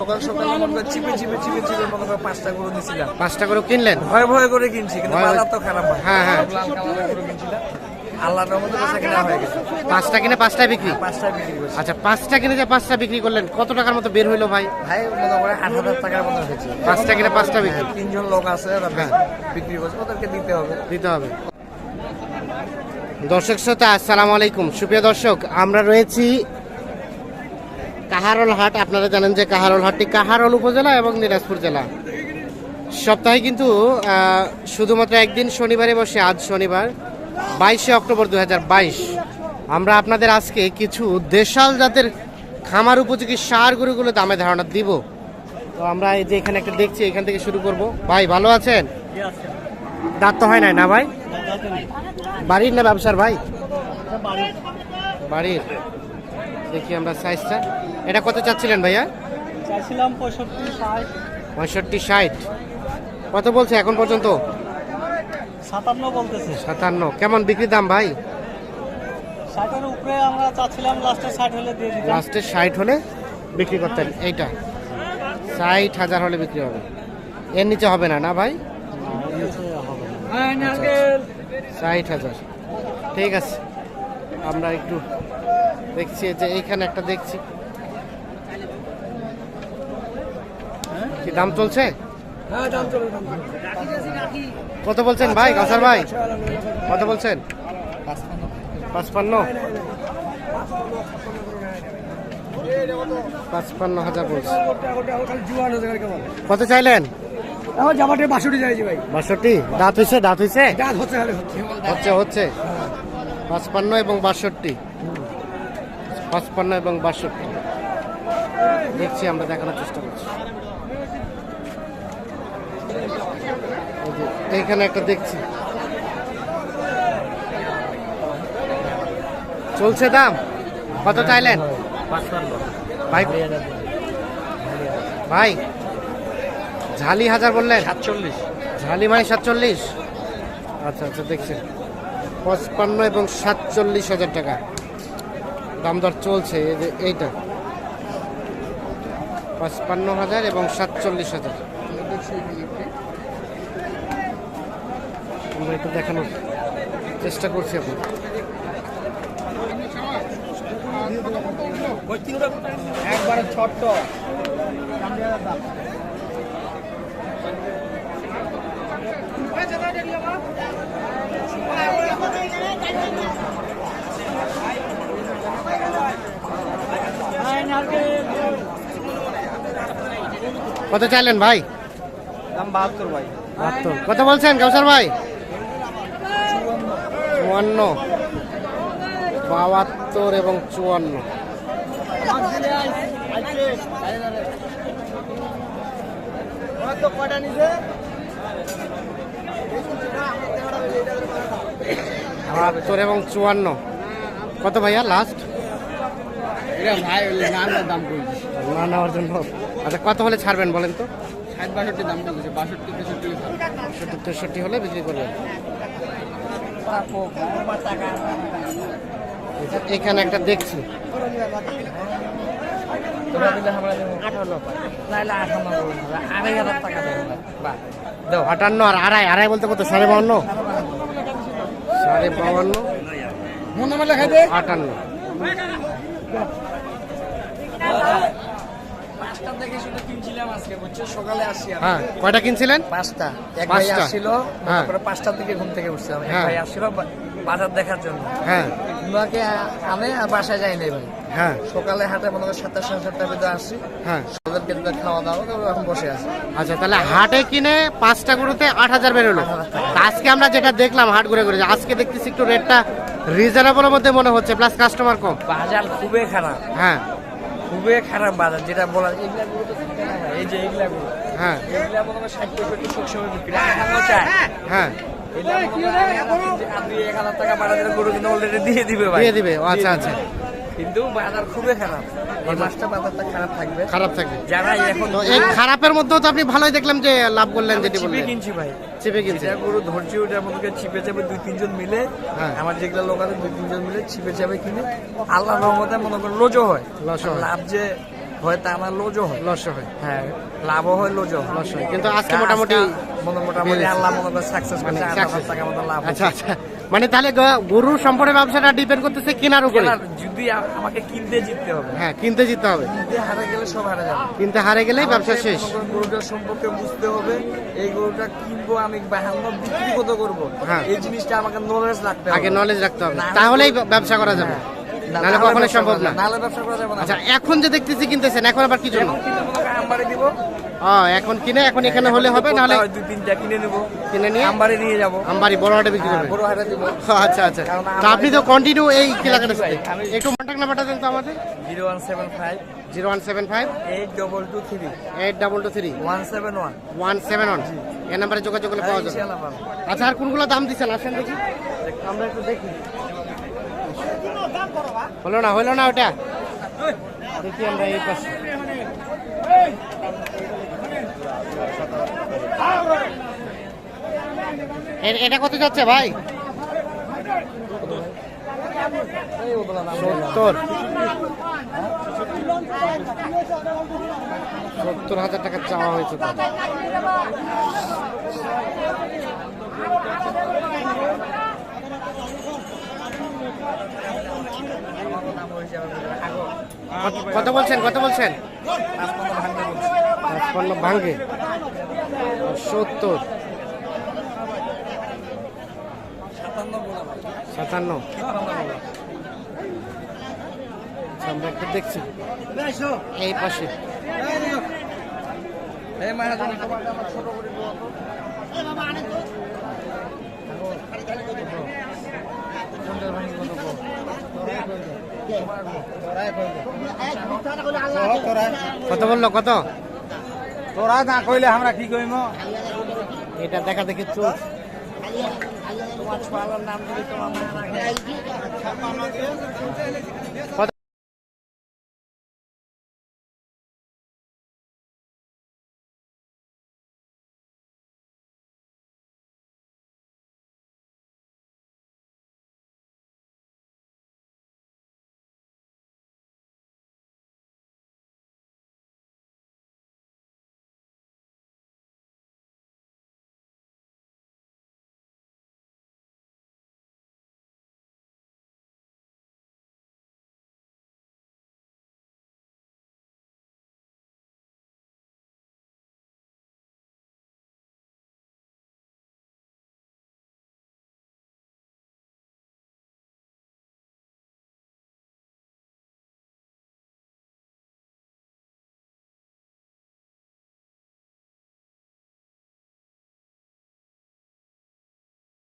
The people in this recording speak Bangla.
সকাল সকাল মনে করে চিপে চিপে চিপে চিপে মনে করে পাঁচটা গরু নিয়েছিলাম পাঁচটা করে কিনলেন? ভয় ভয় করে কিনছি কিন্তু তো খারাপ হয়। হ্যাঁ, হ্যাঁ। লাল কালারের গরু কিনছিলাম আল্লাহর রহমতে বেচা কিনা হয়ে গেছে। পাঁচটা কিনে বিক্রি? পাঁচটা বিক্রি করছি। আচ্ছা পাঁচটা কিনে যে পাঁচটা বিক্রি করলেন কত টাকার মতো বের হইল ভাই? ভাই মনে করে আট হাজার টাকার মতো হয়েছে। পাঁচটা কিনে পাঁচটা বিক্রি? তিনজন লোক আছে হ্যাঁ। বিক্রি করছে ওদেরকে দিতে হবে। দিতে হবে। দর্শক শ্রোতা আসসালামু আলাইকুম। সুপ্রিয় দর্শক আমরা রয়েছি কাহারল হাট, আপনারা জানেন যে কাহারল হাটটি কাহারল উপজেলা এবং দিনাজপুর জেলা। সপ্তাহে কিন্তু শুধুমাত্র একদিন শনিবারে বসে, আজ শনিবার, বাইশে অক্টোবর দু হাজার বাইশ। আমরা আপনাদের আজকে কিছু দেশাল জাতের খামার উপযোগী সার গরুগুলো দামে ধারণা দিব। তো আমরা এই যে এখানে একটা দেখছি, এখান থেকে শুরু করব। ভাই, ভালো আছেন? দাঁত তো হয় নাই না ভাই? বাড়ির না ব্যবসার ভাই? বাড়ির। দেখি আমরা সাইজটা এটা কত চাচ্ছিলেন ভাইয়া? চাইছিলাম পঁয়ষট্টি ষাট। পঁয়ষট্টি ষাট। কত বলছে এখন পর্যন্ত? সাতান্ন বলতেছে। সাতান্ন। কেমন বিক্রির দাম ভাই? ষাটের উপরে আমরা চাচ্ছিলাম লাস্টে ষাট হলে দিয়ে দিতাম। লাস্টে ষাট হলে বিক্রি করতেন এইটা। ষাট হাজার হলে বিক্রি হবে। এর নিচে হবে না না ভাই? ষাট হাজার। ঠিক আছে। আমরা একটু দেখছি যে এইখানে একটা দেখছি। কি দাম চলছে? কত বলছেন ভাই কাসার ভাই? কত বলছেন? পাঁচপান্ন। পাঁচপান্ন হাজার বলছে। কত চাইলেন? বাষট্টি দাঁত হয়েছে দাঁত হয়েছে? হচ্ছে হচ্ছে। হচ্ছে হচ্ছে। পাঁচপান্ন এবং বাষট্টি। পাঁচপান্ন এবং বাষট্টি। দেখছি আমরা দেখানোর চেষ্টা করছি। এইখানে একটা দেখছি। চলছে দাম? কত চাইলেন? ভাই ভাই ঝালি হাজার বললেন? সাতচল্লিশ। ঝালি মানে সাতচল্লিশ? আচ্ছা আচ্ছা দেখছেন পঁচপান্ন এবং সাতচল্লিশ হাজার টাকা। দাম দর চলছে এই যে এইটা। পঁচপান্ন হাজার এবং সাতচল্লিশ হাজার। আমরা একটু দেখানোর চেষ্টা করছি এখন। একবারে ছোট্ট। কত চাইলেন ভাই? দাম বাহাত্তর ভাই। বাহাত্তর। কত বলছেন কাউসার ভাই? চুয়ান্ন বাহাত্তর এবং চুয়ান্ন। বাহাত্তর এবং চুয়ান্ন। কত ভাইয়া লাস্ট ভাই দাম করেছি না নেওয়ার জন্য। আচ্ছা কত হলে ছাড়বেন বলেন তো? ষাট বাষট্টি দাম বাষট্টি তেষট্টি তেষট্টি হলে বিক্রি করবেন। এখানে একটা দেখছি। আটান্ন আর আড়াই। আড়াই বলতে কত? সাড়ে বাউন্ন? সাড়ে বাউন্ন? লেখা দে। আটান্ন। দেখে শুধু আমি। হ্যাঁ কয়টা কিনছিলেন? পাঁচটা। এক ভাই আসছিল হ্যাঁ। তারপরে পাঁচটার দিকে ঘুম থেকে উঠছিলাম। এক হ্যাঁ। ভাই আসছিল বাজার দেখার জন্য। হ্যাঁ। উনাকে আনে আর বাসায় যাই নাই ভাই। হ্যাঁ। সকালে হাটে মনে সাতটা সাড়ে সাতটার ভিতরে আসছি। হ্যাঁ। খাওয়া দাওয়া তারপর এখন বসে আছি। আচ্ছা তাহলে হাটে কিনে পাঁচটা গরুতে আট হাজার বেরোলো। আজকে আমরা যেটা দেখলাম হাট ঘুরে ঘুরে আজকে দেখতেছি একটু রেটটা রিজনেবলের মধ্যে মনে হচ্ছে প্লাস কাস্টমার কম। বাজার খুবই খারাপ। হ্যাঁ। খুবই খারাপ বাজার যেটা বলা এগুলা গুলো তো এই যে এগুলা গুলো। হ্যাঁ। এগুলা মনে হয় ষাট পঁয়ষট্টি সবসময় বিক্রি চায় হ্যাঁ হয়। দুই এক হাজার টাকা বাড়া দিলে গরু কিন্তু অলরেডি দিয়ে দিবে ভাই। দিয়ে দিবে। আচ্ছা আচ্ছা। কিন্তু বাজার খুবই খারাপ। এই মাসটা বাজারটা খারাপ থাকবে। খারাপ থাকবে। যারা এখন তো এই খারাপের মধ্যেও তো আপনি ভালোই দেখলাম যে লাভ করলেন যেটি বললেন। কিনছি ভাই। চিপে কিনছে যেটা গরু ধৈর্য ওটার মধ্যে চিপে চাপে দুই তিনজন মিলে হ্যাঁ। আমার যেগুলো লোক আছে দুই তিনজন মিলে চিপে চাপে কিনে আল্লাহ রহমতে মনে করেন রোজও হয়। লাভ যে হয় তা আমার লোজও হয়। লস হয়। হ্যাঁ লাভও হয় লোজও লস হয়। কিন্তু আজকে মোটামুটি মনে মোটামুটি আল্লাহ মনে করে সাকসেস মানে করছে আট হাজার টাকা মতো লাভ আচ্ছা আচ্ছা। মানে তাহলে গ- গরুর সম্পদের ব্যবসাটা ডিপেন্ড করতেছে কেনার উপরে। যদি আমাকে কিনতে জিততে হবে। হ্যাঁ কিনতে জিততে হবে। কিনতে হারে গেলে সব হারে যাবে। কিনতে হারে গেলেই ব্যবসা শেষ। গরুটার সম্পর্কে বুঝতে হবে এই গরুটা কিনবো আমি বাহান্ন বিক্রি কত করব? হ্যাঁ। এই জিনিসটা আমাকে নলেজ রাখতে হবে। আগে নলেজ রাখতে হবে। তাহলেই ব্যবসা করা যাবে। হ্যাঁ। না- নাহলে নাহলে সম্ভব না। নাহলে ব্যবসা করা যাবে না। আচ্ছা এখন যে দেখতেছি কিনতেছেন এখন আবার কি জন্য? দিব। এখন কিনে এখন এখানে হলে হবে নাহলে হয় দুই তিনটা কিনে নিবো। কিনে নিয়ে আমবারে নিয়ে যাব। আমবাড়ি বড় হাটে বিক্রি হ্যাঁ, করবে। বড় হাটে দিব আচ্ছা আচ্ছা। আপনি তো কন্টিনিউ এই এলাকাটা ভাই, একটু কন্ট্যাক্ট নাম্বারটা দেন তো আমাদের। Zero one seven five. Zero one seven five. Eight double two three. Eight double two three. One seven one. One seven one. এই নাম্বারে যোগাযোগ করলে পাওয়া যাবে। আচ্ছা আর কোনগুলো দাম দিচ্ছেন? আসেন দেখি। আমরা একটু দেখি। হলো না হলো না ওটা? দেখি আমরা এই পাশে। এটা কত যাচ্ছে ভাই? সত্তর। সত্তর হাজার টাকা চাওয়া হয়েছে। কত- বলছেন? কত বলছেন? ভাঙ্গে সত্তর। সাতান্ন আচ্ছা, আমরা একটু দেখছি। এই পাশে? কত বলল কত? তোরা না কইলে আমরা কি কইম? এটা দেখা দেখি চোখ তোমার ছোয়ালার নাম দিলে তোমার